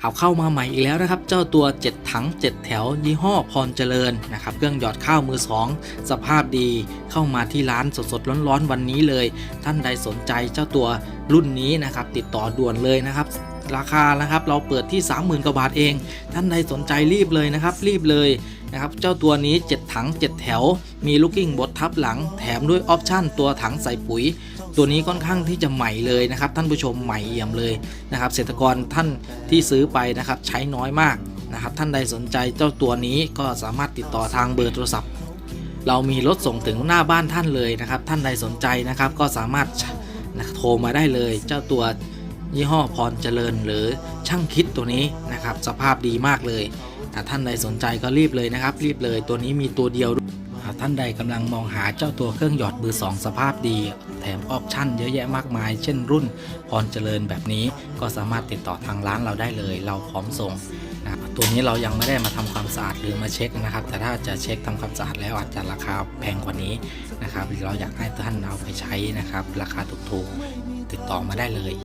เอาเข้ามาใหม่อีกแล้วนะครับ เจ้าตัว 7 ถัง 7 แถว ยี่ห้อพรเจริญนะครับ เครื่องหยอดข้าวมือ 2 สภาพดีเข้ามาที่ร้านสดๆร้อนๆวันนี้เลย ท่านใดสนใจเจ้าตัวรุ่นนี้นะครับ ติดต่อด่วนเลยนะครับ ราคานะครับ เราเปิดที่ 30,000กว่าบาทเอง ท่านใดสนใจรีบเลยนะครับ รีบเลยนะครับ เจ้าตัวนี้ 7 ถัง 7 แถว มีลูกกิ้งบดทับหลัง แถมด้วยออปชั่นตัวถังใส่ปุ๋ย ตัวนี้ค่อนข้างที่จะใหม่เลยนะครับ ท่านผู้ชมใหม่เอี่ยมเลยนะครับ เกษตรกรท่านที่ซื้อไปนะครับใช้น้อยมากนะครับ ท่านใดสนใจเจ้าตัวนี้ก็สามารถติดต่อทางเบอร์โทรศัพท์ เรามีรถส่งถึงหน้าบ้านท่านเลยนะครับ ท่านใดสนใจนะครับก็สามารถโทรมาได้เลย เจ้าตัว ยี่ห้อพรเจริญหรือช่างคิดตัวนี้นะครับ สภาพดีมากเลยอะท่านใดสนใจก็รีบเลยนะครับ รีบเลยตัวนี้มีตัวเดียวด้วยอะท่านใดกำลังมองหาเจ้าตัวเครื่องหยอดเบอร์2สภาพดี แถมออปชั่นเยอะแยะมากมาย เช่นรุ่นพรเจริญแบบนี้ก็สามารถติดต่อทางร้านเราได้เลย เราพร้อมส่งนะตัวนี้เรายังไม่ได้มาทำความสะอาดหรือมาเช็คนะครับ แต่ถ้าจะเช็คทำความสะอาดแล้วอาจจะราคาแพงกว่านี้นะครับเราอยากให้ท่านเอาไปใช้นะครับ ราคาถูกๆติดต่อมาได้เลย